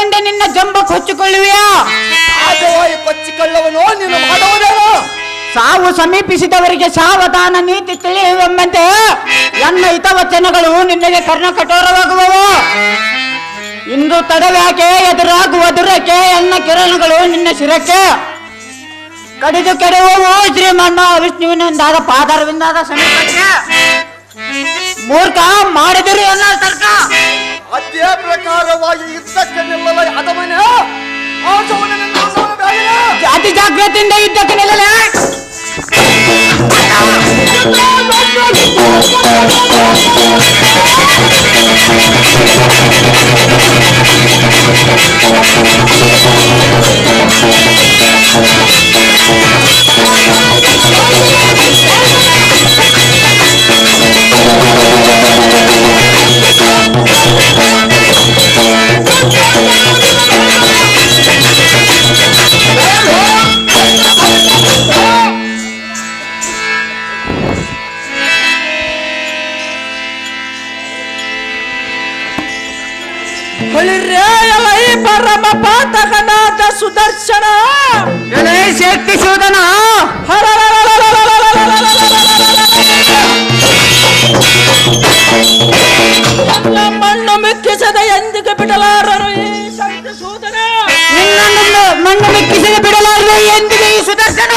ಮುಂದೆ ನಿನ್ನ ಜಂಬ ಹೊಚ್ಚಿಕೊಳ್ಳುವೆಯಾ ಆಜವಾಗಿ ಕೊಚ್ಚಿಕೊಳ್ಳವನು ನೀನು ಮಾಡುವುದೇನು ಸಾವು ಸಮೀಪಿಸಿದವರಿಗೆ ಸಾವಧಾನ ನೀತಿ ತಿಳಿಯುವೆಂಬಂತೆ ನನ್ನ ಹಿತವಚನಗಳು ನಿನ್ನಗೆ ಕರ್ಣ ಕಠೋರವಾಗುವವು. ಇಂದು ತಡವ್ಯಾಕೆ ಎದುರಾಗುವ ದುರಕ್ಕೆ ಎನ್ನ ಕಿರಣಗಳು ನಿನ್ನ ಶಿರಕ್ಕೆ? ಕಡಿದು ಕೆಡುವವು ಶ್ರೀಮಣ್ಣ ವಿಷ್ಣುವಿನಿಂದಾದ ಪಾದಾರವಿಂದಾದ ಸಮೀಪಕ್ಕೆ. ಮೂರ್ಖ ಮಾಡಿದಿರಿ ಎನ್ನ ತರ್ಕ. ಅದೇ ಪ್ರಕಾರವಾಗಿ ಯುದ್ಧಕ್ಕೆ ನಿಲ್ಲಲ ಅದಮನೆ ಆಚವನನ್ನು ಬೇಗನೆ ಅತಿ ಜಾಗ್ರತೆಯಿಂದ ಯುದ್ಧಕ್ಕೆ ನಿಲ್ಲಲೇ ಹೊಳಿರೇಯಲೈ ಪಾತಕನಾಥ ಸುದರ್ಶನ. ಶಕ್ತಿ ಶೋಧನ. ಮಣ್ಣು ಮಿಕ್ಕಿಸದ ಎಂದಿಗೆ ಬಿಡಲಾರರು ಈ ಶಕ್ತಿ ಸೂದನ ನಿನ್ನನ್ನು ಮಣ್ಣು ಮಿಕ್ಕಿಸದೆ ಬಿಡಲಾರರು ಎಂದಿಗೆ ಈ ಸುದರ್ಶನ.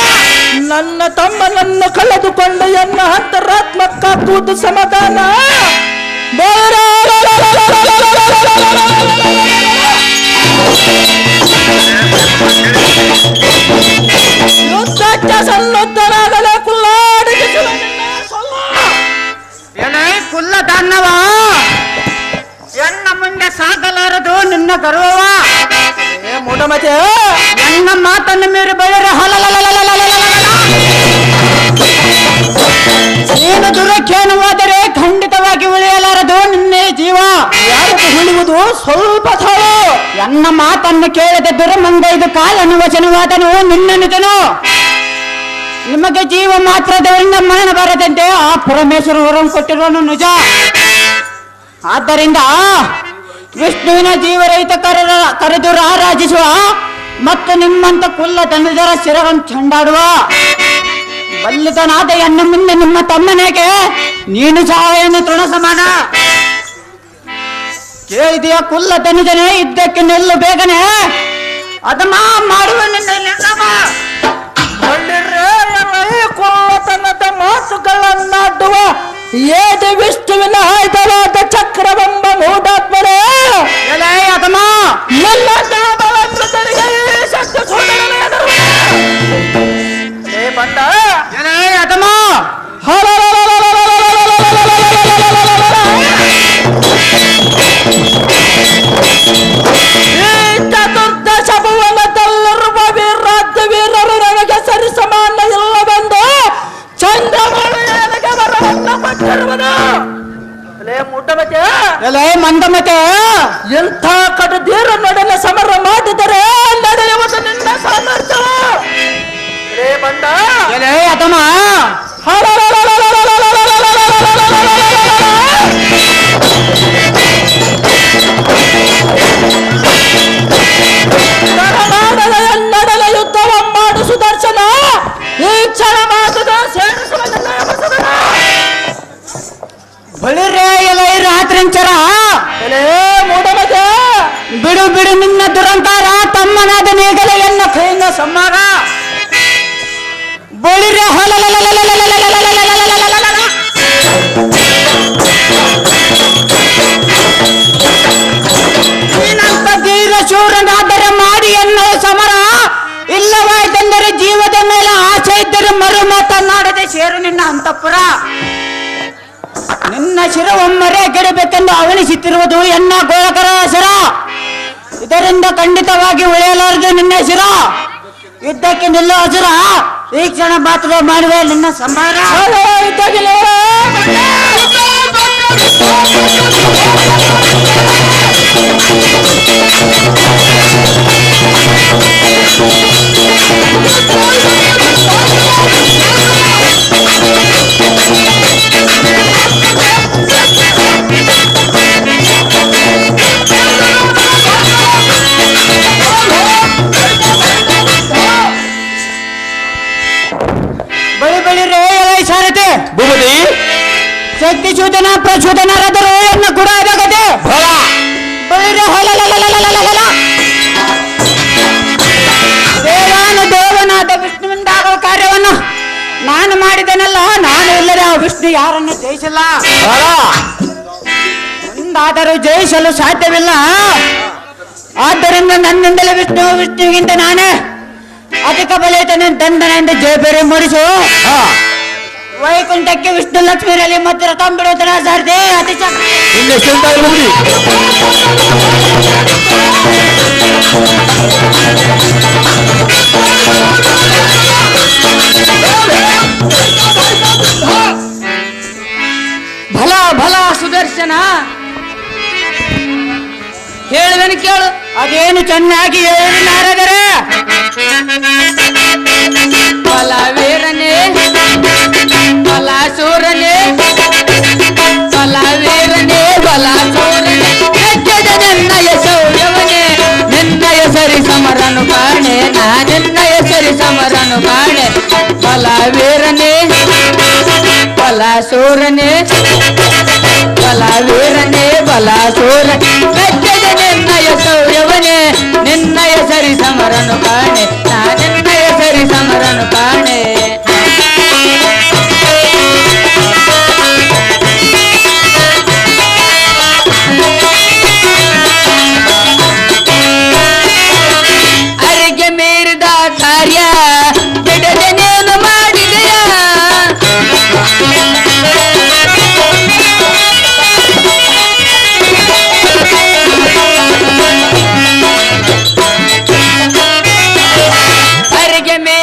ನನ್ನ ತಮ್ಮನನ್ನು ಕಳೆದುಕೊಂಡು ಎನ್ನ ಅಂತರಾತ್ಮಕ್ಕಾಗುವುದು ಸಮಾಧಾನ. ಯುದ್ಧಕ್ಕೆ ನಿನ್ನ ಗರ್ವವ? ಏ ಮೂಢಮತೆ ನನ್ನ ಮಾತನ್ನ ಮೀರಿ ಬಯರ ನೀನು ದುರಖ್ಯಾನವಾದರೆ ಖಂಡಿತವಾಗಿ ಉಳಿಯಲಾರದು ನಿನ್ನೆ ಜೀವ ಯಾರದು ಉಳಿಯುವುದು ಸ್ವಲ್ಪ ತಾಳು ಎನ್ನ ಮಾತನ್ನು ಕೇಳದೆ ದುರಮಂಗೈದು ಕಾಲನು ವಚನವಾದನು ನಿನ್ನ ನಿಜನು ನಿಮಗೆ ಜೀವ ಮಾತ್ರದವರಿಂದ ಮರಣ ಬರದಂತೆ ಆ ಪರಮೇಶ್ವರ ವರಂ ಕೊಟ್ಟಿರೋನು ನಿಜ ಆದ್ದರಿಂದ ವಿಷ್ಣುವಿನ ಜೀವರಹಿತ ಕರ ಕರೆದು ರಾರಾಜಿಸುವ ಮತ್ತು ನಿಮ್ಮಂತ ಕುಲ್ಲ ತನ್ನದರ ಶಿರವನ್ನು ಚಂಡಾಡುವ. ಬಲ್ಲಿತನಾದ ಎನ್ನ ಮುಂದೆ ನಿಮ್ಮ ತಮ್ಮನೇಗೆ ನೀನು ಸಹಾಯನ ತೃಣ ಸಮಾನ ಕೇಳಿದೆಯ ಕುಲ್ಲ ತನಿಜನೆ ಇದ್ದಕ್ಕೆ ನಿಲ್ಲು ಬೇಗನೆ. ಅದಮ್ಮ ಮಾಡುವ ನಿನ್ನ. ಕೊಲ್ಲತನದ ಮಾತುಗಳನ್ನಾಡುವ. ಏದು ವಿಷ್ಣುವಿನ ಆಯುಧವಾದ ಚಕ್ರವೆಂಬ ಮೂಢಾತ್ಮರೇ ಸಮಾನ ಇಲ್ಲವೆಂದು ಚಂದ್ರಮೌಳಿಯನಿಗೆ ವರವನ್ನ ಕೊಟ್ಟಿರುವನು ಎಲೆ ಮಂದಮತೆ ಎಂಥ ಕಡದೀರ ನಡನ ಸಮರ ಮಾಡಿದರೆ ನಡೆಯುವುದು ನಿನ್ನ ಸಾಮರ್ಥ್ಯ? ಲೇ ಬಂಡ! ಎಲೆ ಅದಮ್ಮ ನರನಾಡದ ಎನ್ನಡಲ ಯುದ್ಧವ ಮಾಡು ಸುದರ್ಶನ! ಈ ಕ್ಷಣ ಮಾತದ ಸೇರಿಸುವ. ಬಳಿರೇ ಮೂಢಮಗ ಬಿಡು ಬಿಡು ನಿನ್ನ ದುರಂತಾರ ತಮ್ಮನಾದ ನೀಗಲ ಎನ್ನ ಕೈಯಿಂದ ಸಮ್ಮಾರ. ಬಳಿರೆ ನೀನಂತ ಧೀರ ಶೂರನಾದರೆ ಮಾಡಿ ಎನ್ನುವ ಸಮರ. ಇಲ್ಲವಾಯ್ತೆಂದರೆ ಜೀವದ ಮೇಲೆ ಆಸೆ ಇದ್ದರೆ ಮರು ಮಾತನಾಡದೆ ಸೇರು ನಿನ್ನ ಅಂತಃಪುರ. ಶಿರವೊಮ್ಮರೆ ಗೆಡಬೇಕೆಂದು ಅವನಿಸುತ್ತಿರುವುದು ಎನ್ನ ಗೋಳಕರ ಶಿರ? ಇದರಿಂದ ಖಂಡಿತವಾಗಿ ಉಳಿಯಲಾರದು ನಿನ್ನ ಶಿರ? ಯುದ್ಧಕ್ಕೆ ನಿಲ್ಲೋ ಹಸಿರ ಈ ಕ್ಷಣ ಮಾತ್ರ ಮಾಡುವೆ ನಿನ್ನ ಸಂಹಾರ ವಿಷ್ಣು ಯಾರನ್ನು ಜಯಿಸಿಲ್ಲ? ಒಂದಾದರೂ ಜಯಿಸಲು ಸಾಧ್ಯವಿಲ್ಲ. ಆದ್ದರಿಂದ ನನ್ನಿಂದಲೇ ವಿಷ್ಣು ವಿಷ್ಣುವಿಗಿಂತ ನಾನೇ ಅಧಿಕ ಬಲಿತನ ದಂಡನೆಯಿಂದ ಜಯಬೇರೆ ಮೂಡಿಸು. ವೈಕುಂಠಕ್ಕೆ ವಿಷ್ಣು ಲಕ್ಷ್ಮೀರಲ್ಲಿ ಮತ್ತು ರಥಂ ಬಿಡುತ್ತನ ಸರ್ದೇ ಅತಿ ಹೇಳಿದನು ಕೇಳು ಅದೇನು ಚೆನ್ನಾಗಿ ಹೇಳಿ ನಾರದರೆ ಬಲವೀರನೇ ಬಲಾಸೂರನೇ ಬಲವೀರನೇ ಬಲಾಸೂರನೇ ಗೆದ್ದದ ನಿನ್ನಯ ಶೌರ್ಯವನೇ ನಿನ್ನಯ ಸರಿ ಸಮರನು ಕಾಣೆ ನಾ ನಿನ್ನಯ ಸರಿ ಸಮರನು ಕಾಣೆ ಬಲವೀರನೇ ಬಲಾಸೂರನೇ ಬಲವೀರನೇ ಬಲಾಸೂರ సరి సమరను కాణే నా జన్మే సరి సమరను కాణే Óyeme,